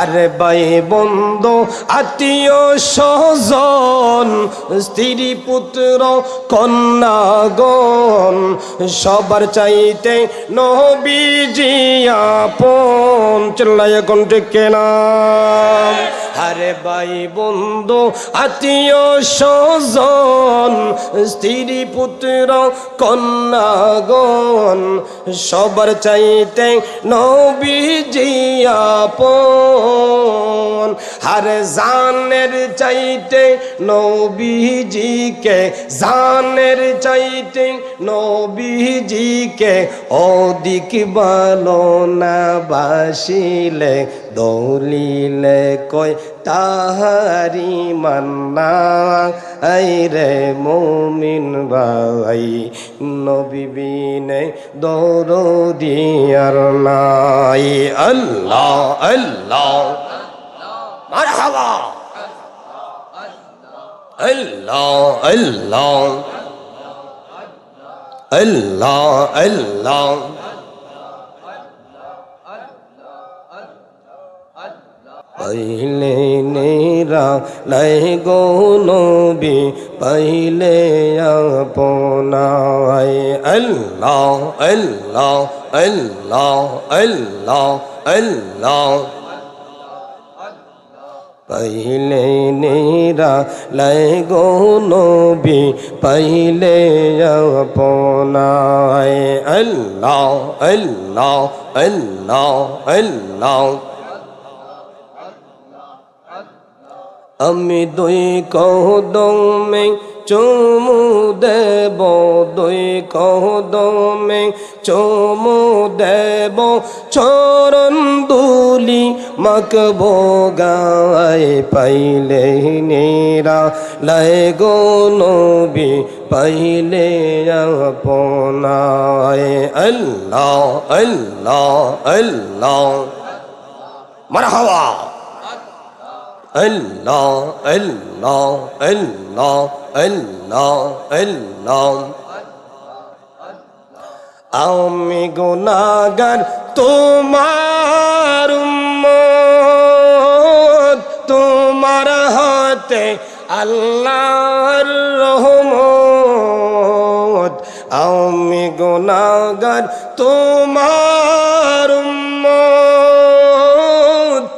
আরে ভাই বন্ধু, আত্মীয় স্বজন, স্ত্রী, পুত্র কন্যাগণ সবার চাইতে নবীজি আপন। চিল্লায় কোন ঠিক না আরে ভাই বন্ধু, আত্মীয় স্বজন, স্ত্রী, পুত্র কন্যাগণ সবার চাইতে নবীজি আপন। oh. আরে জানের চাইতে নবীজিকে জানের চাইতে নবীজিকে অধিক ভালো না বাসিলে দলিলে কয় তাহারি মান্না আই রে মমিন ভাই নবী বিনে দৌড়িয়ার নাই আল্লাহ আল্লাহ মারহাবা। আল্লাহ আল্লাহ। আল্লাহ আল্লাহ। পাইলে নেরা লাই গো নবী, পাইলে আপনাই। আল্লাহ আল্লাহ আল্লাহ আল্লাহ আল্লাহ। পাইলে নেরা লাই গো নবী পাইলে আপনাই আল্লাহ আল্লাহ আল্লাহ আল্লাহ আমি দুই কদমে চুমু দেব দুই কদমে চুমু দেব চরণ দুলি মাকব গায় পাইলে নেরা। লাই গো নবী, পাইলে আপনায়। আল্লাহ আল্লাহ আল্লাহ। মারহাবা। আল্লাহ আল্লাহ আল্লাহ আল্লাহ আল্লাহ। আমি গুনাগার তোমার তোমার হাতে আল্লাহর রহমত। আমি গুনাগার তোমার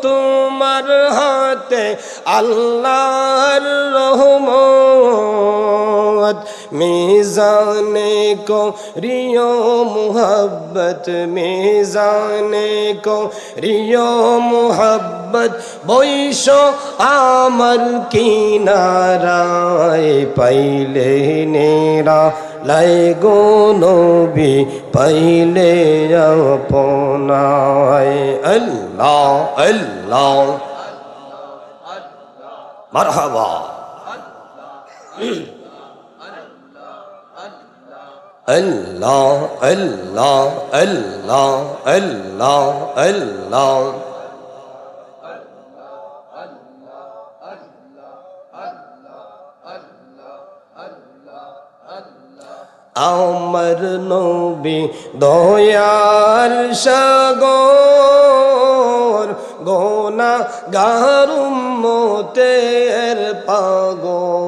তোমার হাতে আল্লাহর میزانے کو ریو محبت میزانے کو ریو محبت বৈশো আমার কিনারায় পাইলে নেরা, লাই গো নবী, পাইলে আপনায়। আল্লাহ আল্লাহ। মারহাবা। আল্লাহ আল্লাহ আল্লাহ আল্লাহ আল্লাহ। আমার নবী দয়ার সাগর গোনা গারুম মোতের পাগল।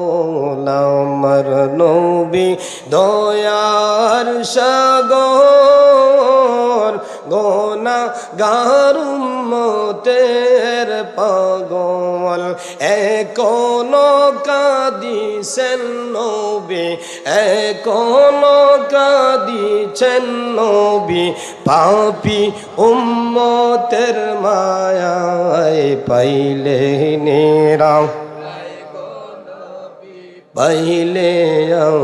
আমার নবী দয়ার সাগর গোনা গারুম মোতের পাগল। এখনও কাদিছেন নবী, এখনও কাদিছেন নবী। পাপি উম্মতের মায়ায় পাইলে নেরা পাইলে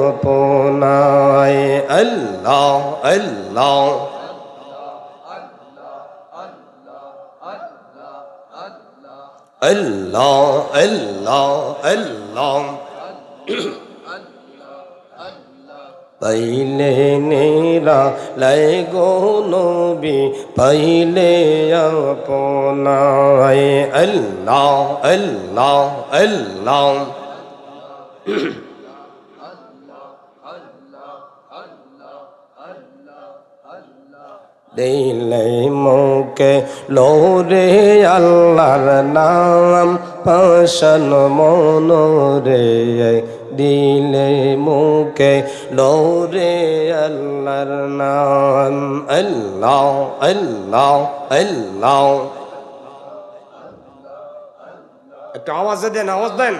আপনায় আল্লাহ আল্লাহ আল্লাহ আল্লাহ আল্লাহ পাইলে নেরা লাই গো নবী পাইলে আপনায় আল্লাহ আল্লাহ আল্লাহ দিলে মুখে লোরে আল্লাহর নাম পাশন মনোরে দিলে মুখে লোরে আল্লাহর নাম। আল্লাহ আল্লাহ আল্লাহ। একটু আওয়াজ দেন আওয়াজ দেন।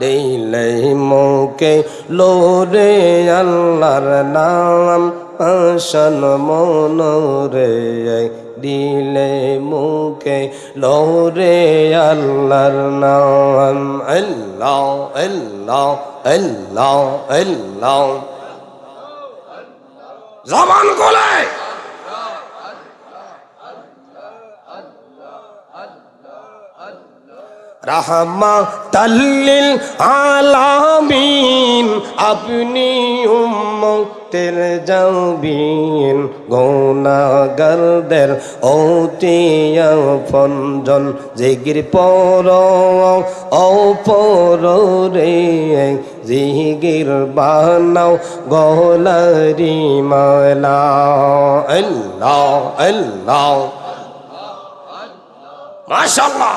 দিলে মুখে লোরে আল্লাহর নাম আসন মনোরে দিলে মুখে লোরে আল্লাহর নাম। আল্লাহ আল্লাহ আল্লাহ আল্লাহ। জবান কোলে রাহমা তাল্লিল আলামিন, আপনি উম্মতের যাবিন গুনাহগারদের অতিয়া ফঞ্জন জিগির পর ও পর রে জিগির বানাও গলারি মালা আল্লাহ আল্লাহ, মাশাআল্লাহ।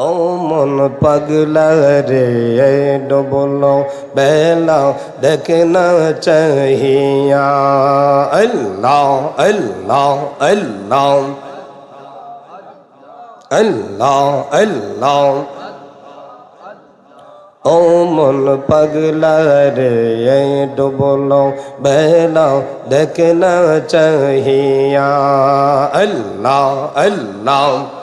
ও মন পাগলা রে ডবল বেলা দেখে না চাহিয়া। আল্লাহ আল্লাহ আল্লাহ। আল্লাহ আল্লাহ। ও মন পাগলা রে ডবল বেলা দেখে না চাহিয়া। আল্লাহ আল্লাহ।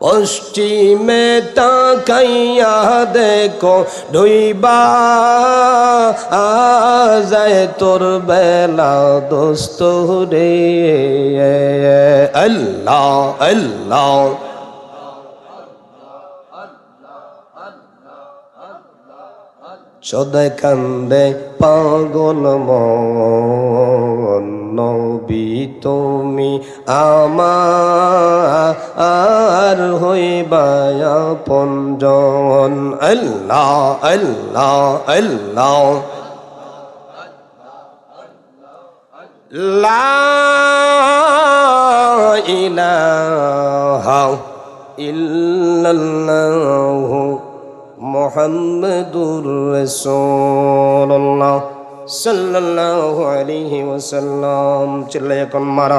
পশ্চিমে তাকাইয়া দেখো ডুইবা যায় তোর বেলা দোস্ত রে। আল্লাহ আল্লাহ। সদাই কান্দে পাগল নবী তুমি আমার হইবায়া পঞ্জন আল্লাহ আল্লাহ আল্লাহ। লা ইলাহা ইল্লাল্লাহু মোহাম্মদুর রসোল্লাহ সাল্লাহ আলিহি ওসাল্লাম চিল্লাই এখন মারা